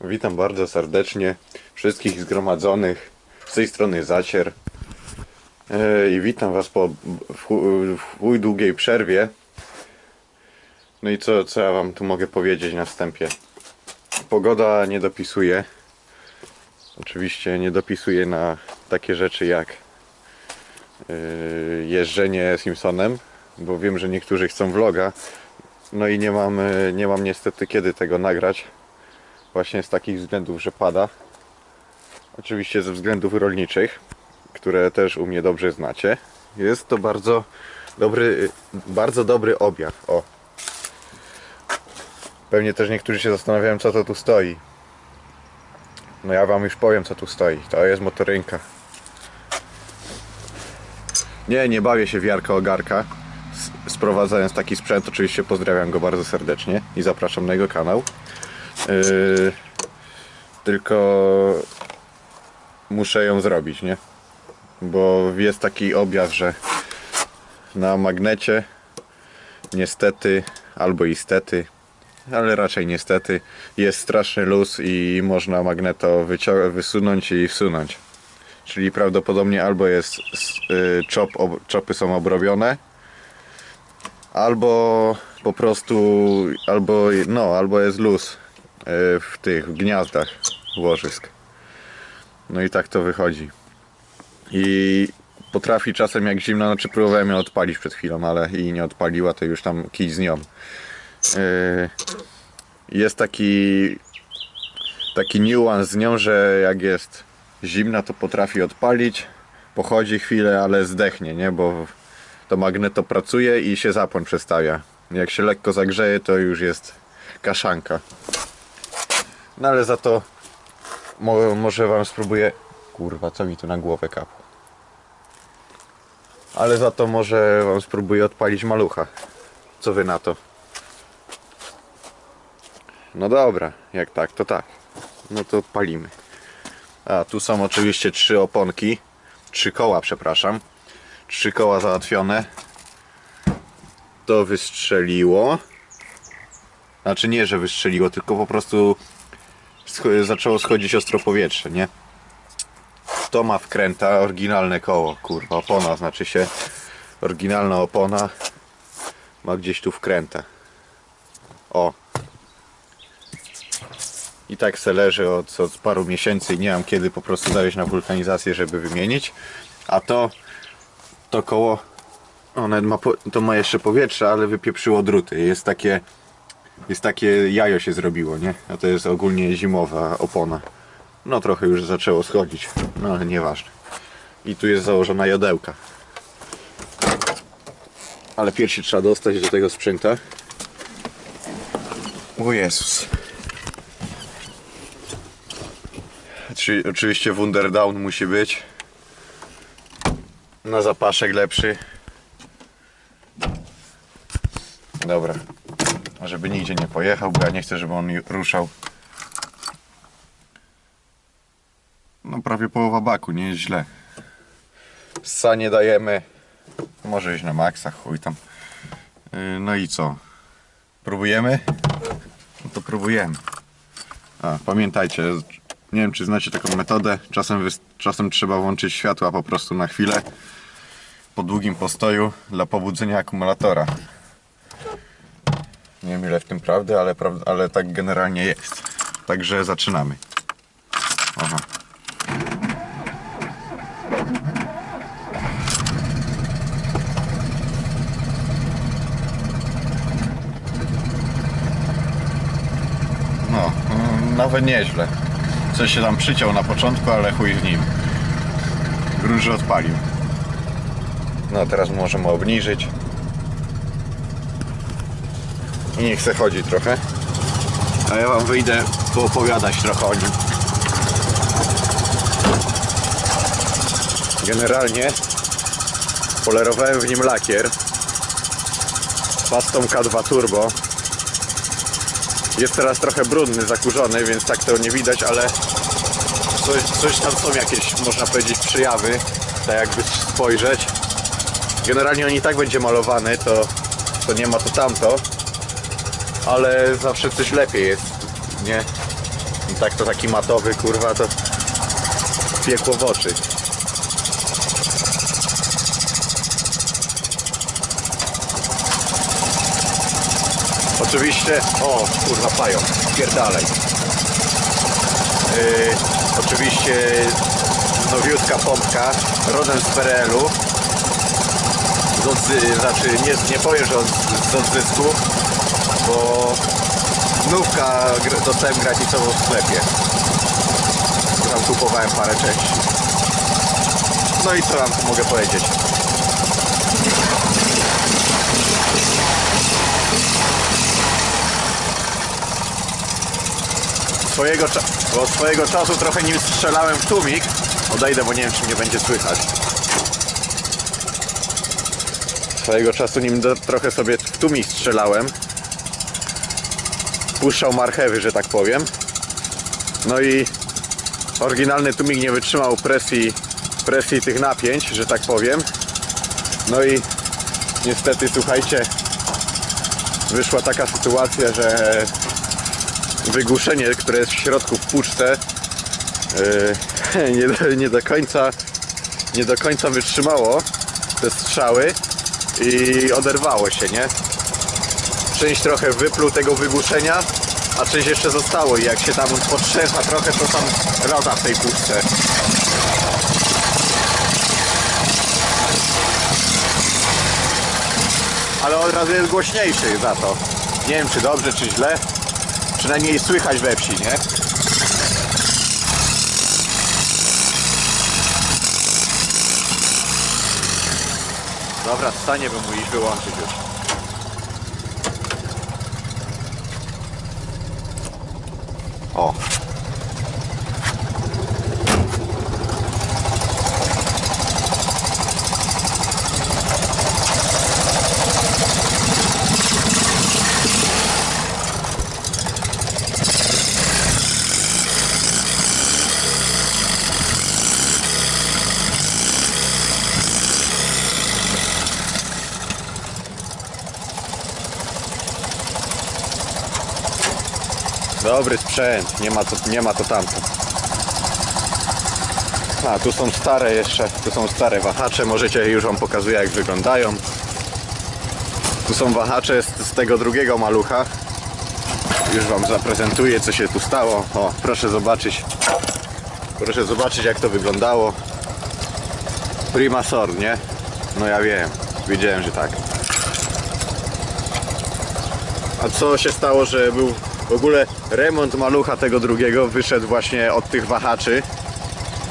Witam bardzo serdecznie wszystkich zgromadzonych z tej strony Zacier E, i witam Was po chuj długiej przerwie. No i co, co ja Wam tu mogę powiedzieć na wstępie? Pogoda nie dopisuje. Oczywiście nie dopisuje na takie rzeczy jak e, jeżdżenie Simpsonem, bo wiem, że niektórzy chcą vloga. No i nie mam, e, nie mam niestety kiedy tego nagrać. Właśnie z takich względów, że pada. Oczywiście ze względów rolniczych, które też u mnie dobrze znacie. Jest to bardzo dobry, bardzo dobry objaw. O. Pewnie też niektórzy się zastanawiają, co to tu stoi. No ja wam już powiem, co tu stoi. To jest motorynka. Nie, nie bawię się w Jarka Ogarka. Sprowadzając taki sprzęt, oczywiście pozdrawiam go bardzo serdecznie i zapraszam na jego kanał. Yy, tylko muszę ją zrobić, nie? Bo jest taki objaw, że na magnecie niestety albo istety, ale raczej niestety jest straszny luz i można magneto wysunąć i wsunąć. Czyli prawdopodobnie albo jest y, czop, ob, czopy są obrobione, albo po prostu, albo no, albo jest luz w tych gniazdach łożysk. No i tak to wychodzi. I potrafi czasem jak zimno, znaczy próbowałem ją odpalić przed chwilą, ale i nie odpaliła, to już tam kij z nią. Yy, Jest taki taki niuans z nią, że jak jest zimna, to potrafi odpalić, pochodzi chwilę, ale zdechnie, nie? Bo to magneto pracuje i się zapłon przestawia. Jak się lekko zagrzeje, to już jest kaszanka. No ale za to mo może wam spróbuję. Kurwa, co mi tu na głowę kapło. Ale za to może wam spróbuję odpalić malucha. Co wy na to? No dobra, jak tak, to tak. No to odpalimy. A tu są oczywiście trzy oponki. Trzy koła, przepraszam. Trzy koła załatwione. To wystrzeliło. Znaczy nie, że wystrzeliło, tylko po prostu zaczęło schodzić ostro powietrze, nie? To ma wkręta, oryginalne koło, kurwa, opona znaczy się oryginalna opona ma gdzieś tu wkrętę. O. I tak se leży od, od paru miesięcy i nie mam kiedy po prostu zawieźć na wulkanizację, żeby wymienić. A to to koło one ma, to ma jeszcze powietrze, ale wypieprzyło druty. Jest takie jest takie jajo się zrobiło, nie? A to jest ogólnie zimowa opona. No trochę już zaczęło schodzić, no ale nieważne. I tu jest założona jodełka. Ale piersi trzeba dostać do tego sprzęta. O Jezus. Oczy- Oczywiście Wunderdown musi być. Na zapaszek lepszy. Dobra. Żeby nigdzie nie pojechał, bo ja nie chcę, żeby on ruszał. No prawie połowa baku, nie jest źle. Sa nie dajemy. Może iść na maksa, chuj tam. Yy, No i co? Próbujemy? No to próbujemy. A, pamiętajcie, nie wiem czy znacie taką metodę. Czasem, czasem trzeba włączyć światła po prostu na chwilę. Po długim postoju dla pobudzenia akumulatora. Nie wiem ile w tym prawdy, ale, ale tak generalnie jest. Także zaczynamy. Aha. No, mm, nawet nieźle. Coś się tam przyciął na początku, ale chuj z nim. Grunt, że odpalił. No, teraz możemy obniżyć. I niech se chodzi trochę. A ja wam wyjdę poopowiadać trochę o nim. Generalnie polerowałem w nim lakier pastą K2 Turbo. Jest teraz trochę brudny, zakurzony, więc tak to nie widać, ale coś, coś tam są jakieś, można powiedzieć, przyjawy, tak jakby spojrzeć. Generalnie on i tak będzie malowany, to, to nie ma to tamto, ale zawsze coś lepiej jest, nie? Tak to taki matowy kurwa to piekło w oczy. Oczywiście, o kurwa pają, pierdalej. Yy, oczywiście nowiutka pompka, rodem z PRL-u. Znaczy nie, nie powiem, że od, z odzysku, bo nówka dostałem gratisową w sklepie. Tam kupowałem parę części. No i co wam tu mogę powiedzieć? Swojego, bo swojego czasu trochę nim strzelałem w tłumik. Odejdę, bo nie wiem czy mnie będzie słychać. Swojego czasu nim trochę sobie w tłumik strzelałem. Puszczał marchewy, że tak powiem. No i oryginalny tłumik nie wytrzymał presji, presji tych napięć, że tak powiem. No i niestety, słuchajcie, wyszła taka sytuacja, że wygłuszenie, które jest w środku w puszce yy, nie, do, nie do końca nie do końca wytrzymało te strzały i oderwało się, nie? Część trochę wypluł tego wygłuszenia, a część jeszcze zostało i jak się tam potrzeba trochę, to tam roda w tej puszce. Ale od razu jest głośniejszy za to. Nie wiem czy dobrze, czy źle. Przynajmniej słychać we wsi, nie? Dobra, stanie bym mu iść wyłączyć już. O. Dobry sprzęt, nie ma to, nie ma to tamto. A, tu są stare jeszcze, tu są stare wahacze, możecie już Wam pokazuję jak wyglądają. Tu są wahacze z, z tego drugiego malucha. Już Wam zaprezentuję co się tu stało. O, proszę zobaczyć. Proszę zobaczyć jak to wyglądało. Prima sort, nie? No ja wiem, wiedziałem, że tak. A co się stało, że był w ogóle remont malucha tego drugiego wyszedł właśnie od tych wahaczy.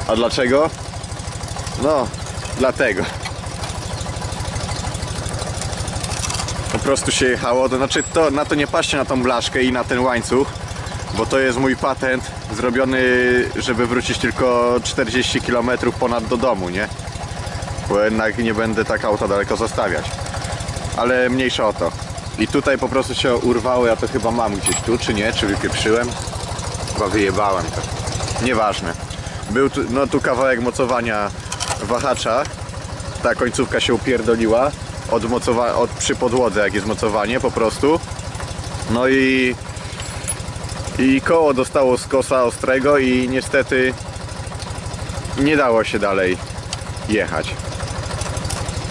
A dlaczego? No, dlatego. Po prostu się jechało, to znaczy to, na to nie patrzcie na tą blaszkę i na ten łańcuch, bo to jest mój patent zrobiony, żeby wrócić tylko 40 km ponad do domu, nie? Bo jednak nie będę tak auta daleko zostawiać. Ale mniejsza o to. I tutaj po prostu się urwało, ja to chyba mam gdzieś tu, czy nie, czy wypieprzyłem. Chyba wyjebałem to. Nieważne. Był tu, no tu kawałek mocowania wahacza. Ta końcówka się upierdoliła od, mocowa- od przy podłodze, jak jest mocowanie po prostu. No i i koło dostało skosa ostrego i niestety nie dało się dalej jechać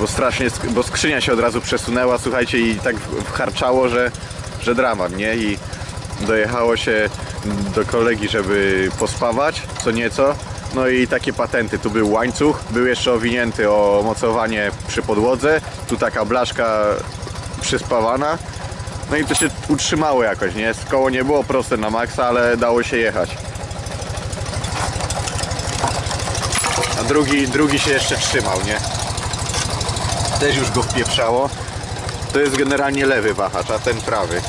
bo strasznie, bo skrzynia się od razu przesunęła, słuchajcie, i tak wcharczało, że, że dramat, nie? I dojechało się do kolegi, żeby pospawać co nieco. No i takie patenty, tu był łańcuch, był jeszcze owinięty o mocowanie przy podłodze, tu taka blaszka przyspawana. No i to się utrzymało jakoś, nie? Koło nie było proste na maksa, ale dało się jechać. A drugi, drugi się jeszcze trzymał, nie? Też już go wpieprzało. To jest generalnie lewy wahacz, a ten prawy.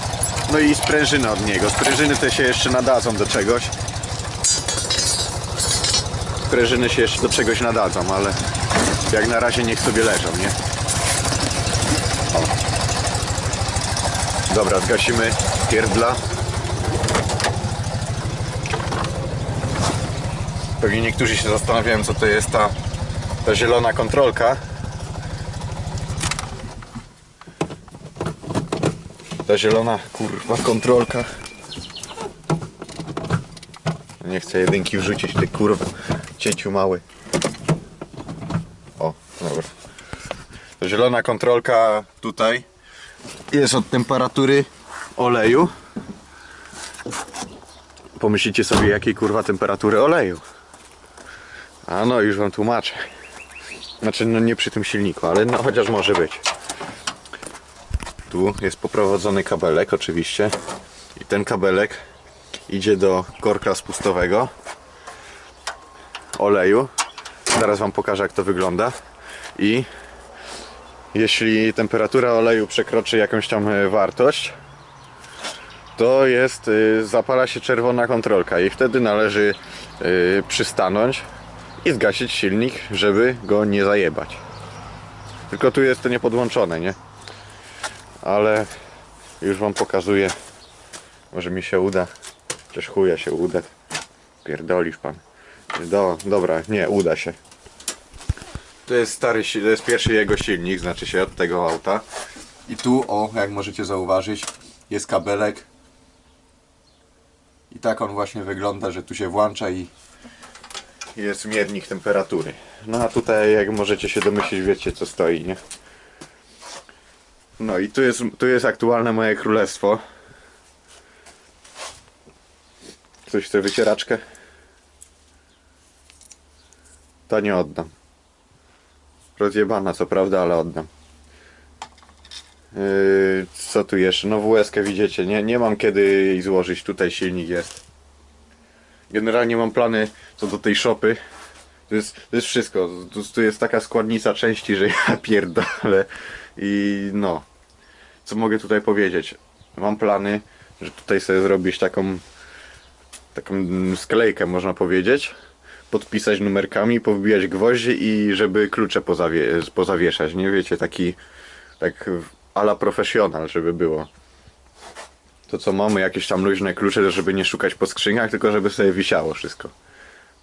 No i sprężyny od niego. Sprężyny te się jeszcze nadadzą do czegoś. Sprężyny się jeszcze do czegoś nadadzą, ale jak na razie niech sobie leżą, nie? O. Dobra, zgasimy pierdla. Pewnie niektórzy się zastanawiają, co to jest ta, ta zielona kontrolka. Ta zielona kurwa kontrolka Nie chcę jedynki wrzucić, ty kurwa. Cieciu mały. O, dobra. Zielona kontrolka tutaj jest od temperatury oleju. Pomyślicie sobie jakiej kurwa temperatury oleju. A no już wam tłumaczę. Znaczy no nie przy tym silniku, ale no chociaż może być. Tu jest poprowadzony kabelek oczywiście. I ten kabelek idzie do korka spustowego oleju. Zaraz wam pokażę jak to wygląda. I jeśli temperatura oleju przekroczy jakąś tam e, wartość, to jest, y, zapala się czerwona kontrolka i wtedy należy y, przystanąć i zgasić silnik, żeby go nie zajebać. Tylko tu jest to niepodłączone, nie? Ale już wam pokazuję. Może mi się uda. Chociaż chuja się uda. Pierdolisz pan. Do, dobra, nie, uda się. To jest stary, to jest pierwszy jego silnik, znaczy się od tego auta. I tu, o, jak możecie zauważyć, jest kabelek. I tak on właśnie wygląda, że tu się włącza i jest miernik temperatury. No a tutaj, jak możecie się domyślić, wiecie co stoi, nie? No i tu jest, tu jest aktualne moje królestwo. Ktoś chce wycieraczkę? To nie oddam. Rozjebana co prawda, ale oddam. Yy, co tu jeszcze? No WS widzicie, nie, nie mam kiedy jej złożyć, tutaj silnik jest. Generalnie mam plany co do tej szopy. To jest, to jest wszystko. Tu, tu jest taka składnica części, że ja pierdolę. I no. Co mogę tutaj powiedzieć? Mam plany, że tutaj sobie zrobić taką taką sklejkę można powiedzieć. Podpisać numerkami, powbijać gwoździe i żeby klucze pozawie, pozawieszać, nie wiecie, taki tak ala profesjonal, żeby było. To co mamy, jakieś tam luźne klucze, żeby nie szukać po skrzyniach, tylko żeby sobie wisiało wszystko.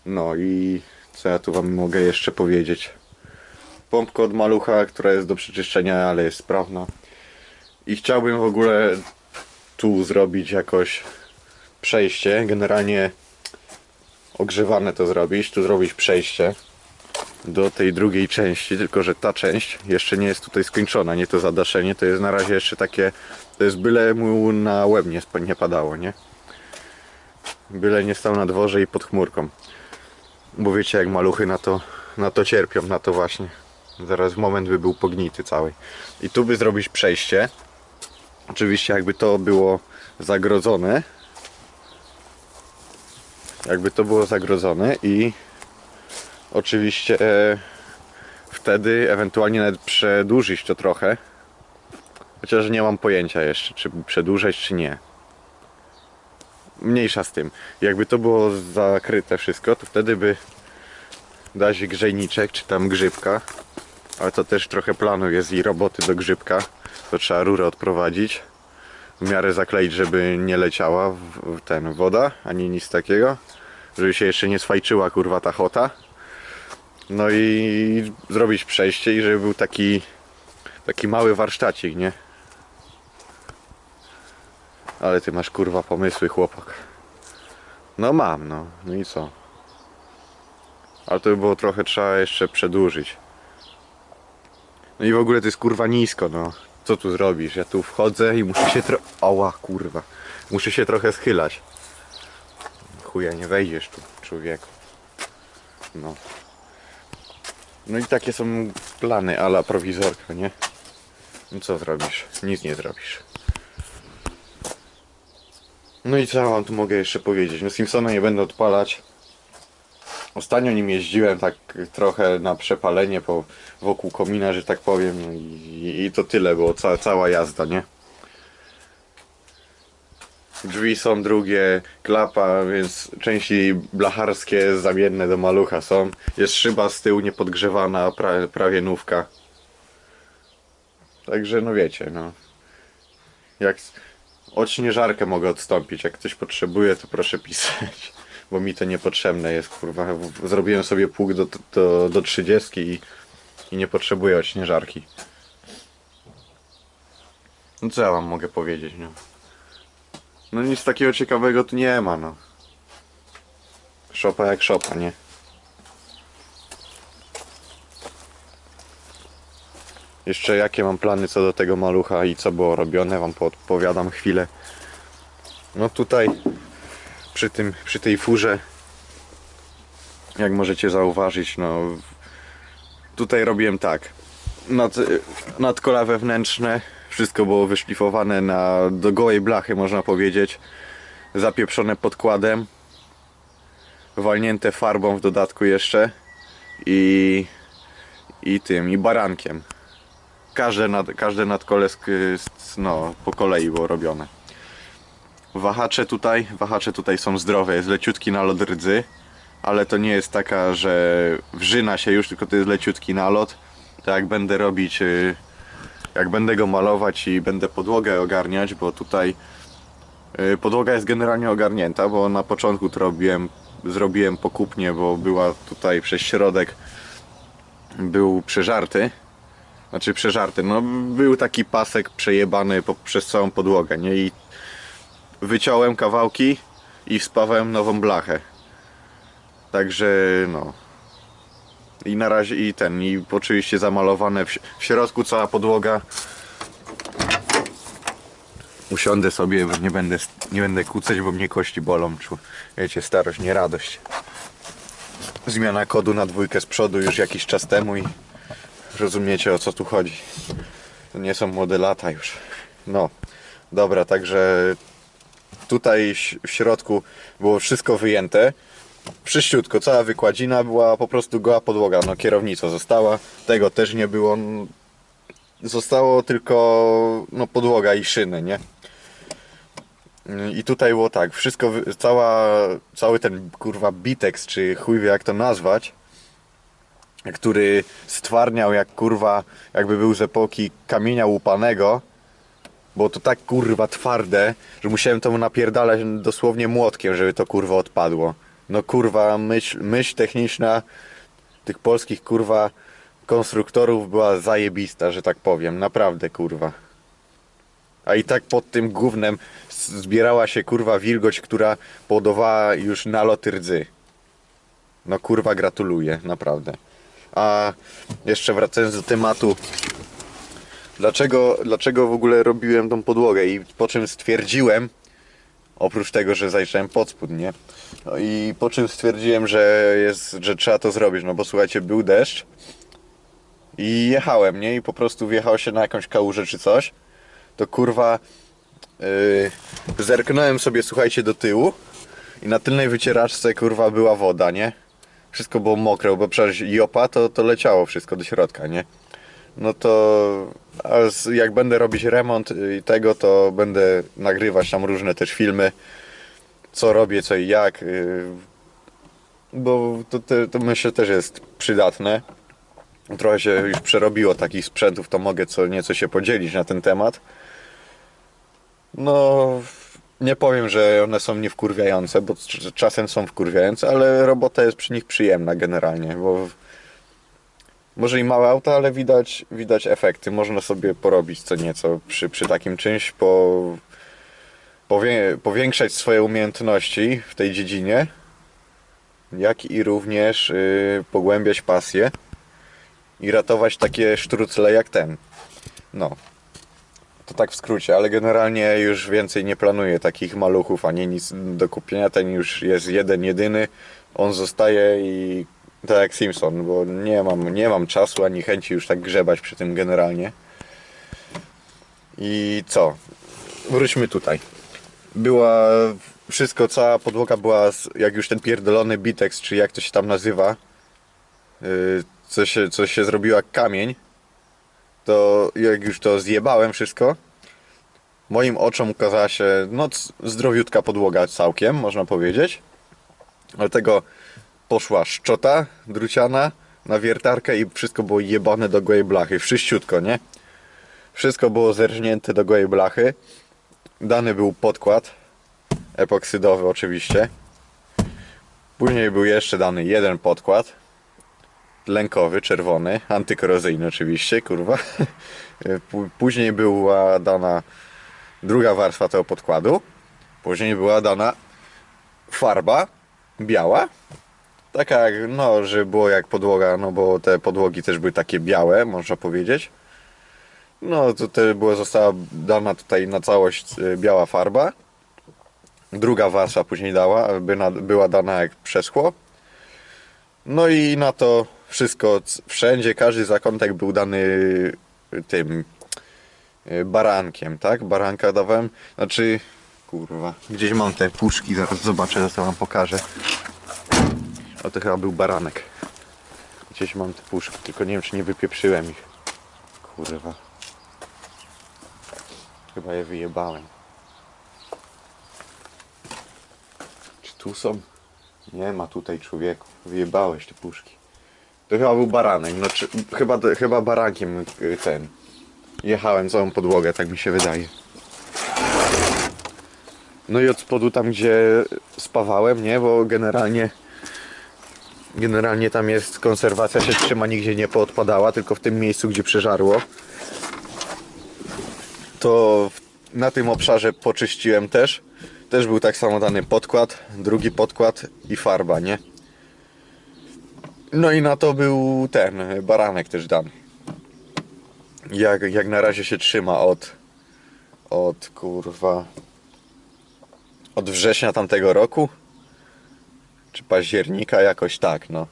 No i co ja tu wam mogę jeszcze powiedzieć? Pompka od malucha, która jest do przeczyszczenia, ale jest sprawna. I chciałbym w ogóle tu zrobić jakoś przejście, generalnie ogrzewane to zrobić, tu zrobić przejście do tej drugiej części, tylko że ta część jeszcze nie jest tutaj skończona, nie to zadaszenie, to jest na razie jeszcze takie, to jest byle mu na łeb nie, nie padało, nie? Byle nie stał na dworze i pod chmurką. Bo wiecie jak maluchy na to, na to cierpią, na to właśnie. Zaraz w moment by był pognity cały. I tu by zrobić przejście. Oczywiście jakby to było zagrodzone. Jakby to było zagrodzone i oczywiście e, wtedy ewentualnie nawet przedłużyć to trochę. Chociaż nie mam pojęcia jeszcze, czy przedłużać, czy nie. Mniejsza z tym. Jakby to było zakryte wszystko, to wtedy by dać grzejniczek, czy tam grzybka. Ale to też trochę planu jest i roboty do grzybka. To trzeba rurę odprowadzić. W miarę zakleić, żeby nie leciała w, ten woda, ani nic takiego. Żeby się jeszcze nie sfajczyła kurwa ta chota. No i zrobić przejście i żeby był taki taki mały warsztacik, nie? Ale ty masz kurwa pomysły, chłopak. No mam, no. No i co? Ale to by było trochę trzeba jeszcze przedłużyć. No i w ogóle to jest kurwa nisko, no. Co tu zrobisz? Ja tu wchodzę i muszę się tro... Oła, kurwa. Muszę się trochę schylać. Chuja, nie wejdziesz tu, człowieku. No. No i takie są plany ala prowizorka, nie? No co zrobisz? Nic nie zrobisz. No i co wam tu mogę jeszcze powiedzieć? No Simpsona nie będę odpalać. Ostatnio nim jeździłem tak trochę na przepalenie po, wokół komina, że tak powiem. No I, i to tyle było, ca, cała jazda, nie? Drzwi są drugie, klapa, więc części blacharskie zamienne do malucha są. Jest szyba z tyłu niepodgrzewana, pra, prawie nówka. Także no wiecie, no. Jak od śnieżarkę mogę odstąpić, jak ktoś potrzebuje, to proszę pisać. Bo mi to niepotrzebne jest, kurwa. Zrobiłem sobie pług do, do, do 30 i, i nie potrzebuję od śnieżarki. No co ja wam mogę powiedzieć, no. No nic takiego ciekawego tu nie ma, no. Szopa jak szopa, nie? Jeszcze jakie mam plany co do tego malucha i co było robione, wam podpowiadam chwilę. No tutaj przy tym, przy tej furze jak możecie zauważyć, no tutaj robiłem tak. Nad, nadkola wewnętrzne, wszystko było wyszlifowane na, do gołej blachy, można powiedzieć. Zapieprzone podkładem, walnięte farbą w dodatku jeszcze i, i tym, i barankiem. Każde, nad, każde nadkole s- no, po kolei było robione. Wahacze tutaj, wahacze tutaj są zdrowe, jest leciutki nalot rdzy, ale to nie jest taka, że wrzyna się już, tylko to jest leciutki nalot. To jak będę robić, y, jak będę go malować i będę podłogę ogarniać, bo tutaj y, podłoga jest generalnie ogarnięta, bo na początku to robiłem, zrobiłem pokupnie, bo była tutaj przez środek był przeżarty. Znaczy przeżarty, no był taki pasek przejebany po, przez całą podłogę, nie? I wyciąłem kawałki i spawałem nową blachę. Także no. I na razie i ten, i oczywiście zamalowane w, w środku cała podłoga. Usiądę sobie, nie będę, nie będę kłócać, bo mnie kości bolą. Czu- Wiecie, starość, nie radość. Zmiana kodu na dwójkę z przodu już jakiś czas temu i rozumiecie o co tu chodzi. To nie są młode lata już. No, dobra, także tutaj w środku było wszystko wyjęte. Wszyściutko, cała wykładzina była po prostu goła podłoga, no kierownica została, tego też nie było. Zostało tylko no, podłoga i szyny, nie? I tutaj było tak, wszystko, cała, cały ten kurwa bitex, czy chuj wie jak to nazwać, który stwarniał jak kurwa, jakby był z epoki kamienia łupanego, było to tak kurwa twarde, że musiałem to napierdalać dosłownie młotkiem, żeby to kurwa odpadło. No kurwa, myśl, myśl techniczna tych polskich kurwa konstruktorów była zajebista, że tak powiem, naprawdę kurwa. A i tak pod tym gównem zbierała się kurwa wilgoć, która powodowała już nalot rdzy. No kurwa gratuluję, naprawdę. A jeszcze wracając do tematu, dlaczego, dlaczego w ogóle robiłem tą podłogę i po czym stwierdziłem, oprócz tego, że zajrzałem pod spód, nie? No i po czym stwierdziłem, że jest, że trzeba to zrobić, no bo słuchajcie, był deszcz i jechałem, nie? I po prostu wjechał się na jakąś kałużę czy coś, to kurwa yy, zerknąłem sobie, słuchajcie, do tyłu i na tylnej wycieraczce kurwa była woda, nie? Wszystko było mokre, bo przecież jopa to, to leciało wszystko do środka, nie? No to jak będę robić remont i tego, to będę nagrywać tam różne też filmy, co robię, co i jak, yy, bo to, to, to myślę też jest przydatne. Trochę się już przerobiło takich sprzętów, to mogę co nieco się podzielić na ten temat. No, nie powiem, że one są niewkurwiające, bo czasem są wkurwiające, ale robota jest przy nich przyjemna generalnie, bo może i małe auta, ale widać, widać efekty. Można sobie porobić co nieco przy, przy takim czymś, po, powie, powiększać swoje umiejętności w tej dziedzinie, jak i również y, pogłębiać pasję i ratować takie sztrucle jak ten. No. To tak w skrócie, ale generalnie już więcej nie planuję takich maluchów ani nic do kupienia. Ten już jest jeden, jedyny. On zostaje i tak jak Simpson, bo nie mam, nie mam czasu ani chęci już tak grzebać przy tym generalnie. I co? Wróćmy tutaj. Była wszystko, cała podłoga była, jak już ten pierdolony bitex, czy jak to się tam nazywa, yy, co się, co się zrobiło jak kamień, to jak już to zjebałem wszystko, moim oczom ukazała się no zdrowiutka podłoga całkiem, można powiedzieć. Dlatego poszła szczota druciana na wiertarkę i wszystko było jebane do gołej blachy, wszyściutko, nie? Wszystko było zerżnięte do gołej blachy. Dany był podkład, epoksydowy oczywiście. Później był jeszcze dany jeden podkład, lękowy, czerwony, antykorozyjny oczywiście, kurwa. Pó- Później była dana druga warstwa tego podkładu. Później była dana farba biała Taka no, że było jak podłoga, no bo te podłogi też były takie białe, można powiedzieć. No, to te było, została dana tutaj na całość y, biała farba. Druga warstwa później dała, by na, była dana jak przeschło. No i na to wszystko, wszędzie, każdy zakątek był dany y, tym y, barankiem, tak? Baranka dawałem, znaczy, kurwa, gdzieś mam te puszki, zaraz zobaczę, zaraz wam pokażę. O, to chyba był baranek. Gdzieś mam te puszki, tylko nie wiem, czy nie wypieprzyłem ich. Kurwa. Chyba je wyjebałem. Czy tu są? Nie ma tutaj człowieku. Wyjebałeś te puszki. To chyba był baranek. No, czy, chyba, chyba barankiem y, ten. Jechałem całą podłogę, tak mi się wydaje. No i od spodu tam, gdzie spawałem, nie? Bo generalnie generalnie tam jest konserwacja się trzyma, nigdzie nie poodpadała, tylko w tym miejscu, gdzie przeżarło. To na tym obszarze poczyściłem też. Też był tak samo dany podkład, drugi podkład i farba, nie? No i na to był ten baranek też dany. Jak, jak na razie się trzyma od od kurwa od września tamtego roku czy października jakoś tak no.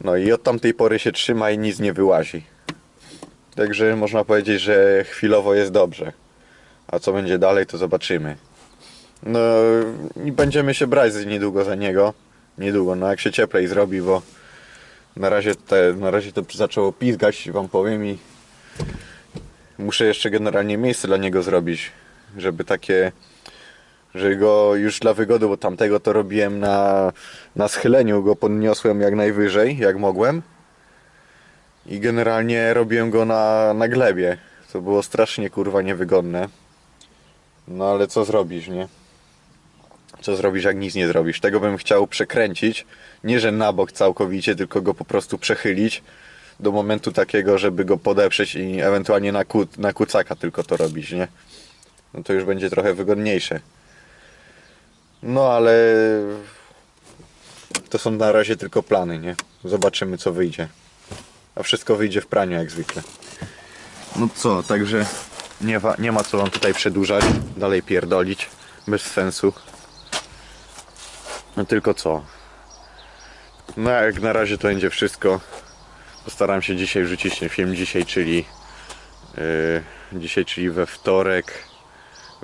No i od tamtej pory się trzyma i nic nie wyłazi. Także można powiedzieć, że chwilowo jest dobrze. A co będzie dalej to zobaczymy. No i będziemy się brać niedługo za niego. Niedługo, no jak się cieplej zrobi, bo na razie, te, na razie to zaczęło pizgać wam powiem i muszę jeszcze generalnie miejsce dla niego zrobić, żeby takie, że go już dla wygody, bo tamtego to robiłem na, na schyleniu, go podniosłem jak najwyżej, jak mogłem i generalnie robiłem go na, na glebie. To było strasznie kurwa niewygodne. No ale co zrobisz, nie? Co zrobisz, jak nic nie zrobisz? Tego bym chciał przekręcić. Nie, że na bok całkowicie, tylko go po prostu przechylić do momentu takiego, żeby go podeprzeć i ewentualnie na, ku, na kucaka tylko to robić, nie? No to już będzie trochę wygodniejsze. No ale to są na razie tylko plany, nie? Zobaczymy co wyjdzie. A wszystko wyjdzie w praniu jak zwykle. No co, także nie, nie ma co wam tutaj przedłużać, dalej pierdolić, bez sensu. No tylko co? No jak na razie to będzie wszystko. Postaram się dzisiaj wrzucić ten film dzisiaj, czyli yy, dzisiaj, czyli we wtorek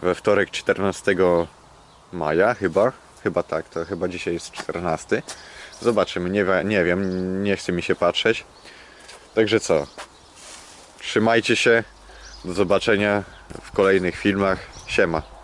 we wtorek 14 maja chyba, chyba tak, to chyba dzisiaj jest 14. Zobaczymy, nie, nie wiem, nie chce mi się patrzeć. Także co? Trzymajcie się. Do zobaczenia w kolejnych filmach. Siema.